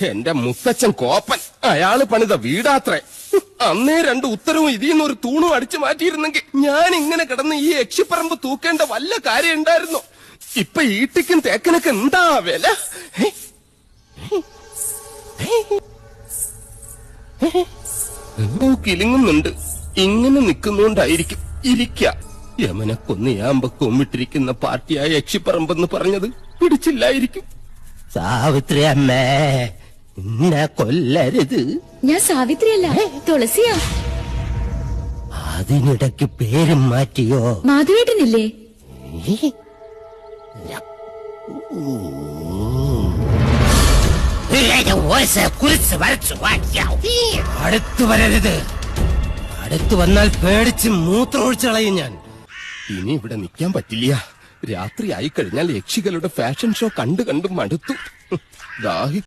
എന്റെ മുത്തച്ഛൻ കോപ്പൻ. അയാൾ പണിത വീടാത്രേ. അന്നേ രണ്ട് ഉത്തരവും ഇതിന്ന് ഒരു തൂണും അടിച്ചു മാറ്റിയിരുന്നെങ്കിൽ ഞാൻ ഇങ്ങനെ കിടന്ന് ഈ യക്ഷിപ്പറമ്പ് തൂക്കേണ്ട വല്ല കാര്യം ഉണ്ടായിരുന്നു. ഇപ്പൊ ഈട്ടിക്കും തേക്കനൊക്കെ എന്താ വില? കിലുങ്ങുന്നുണ്ട്. ഇങ്ങനെ നിൽക്കുന്നോണ്ടായിരിക്കും ഇരിക്ക. യമനെ കൊന്നിയാമ്പ കൊമ്മിട്ടിരിക്കുന്ന പാർട്ടിയായ യക്ഷിപ്പറമ്പെന്ന് പറഞ്ഞത് പിടിച്ചില്ലായിരിക്കും. സാവിത്രി അമ്മേ എന്നെ കൊല്ലരുത്. ഞാൻ സാവിത്രിയല്ല തുളസിയാ. അതിനിടയ്ക്ക് പേരും മാറ്റിയോ? മാധവേട്ടനില്ലേ? അടുത്തു വരരുത്. അടുത്തു വന്നാൽ പേടിച്ച് മൂത്രമൊഴിച്ചു കളയും ഞാൻ. ഇനി ഇവിടെ നിൽക്കാൻ പറ്റില്ല. രാത്രി ആയി കഴിഞ്ഞാൽ യക്ഷികളുടെ ഫാഷൻ ഷോ കണ്ടു കണ്ടും മടുത്തു. ദാഹി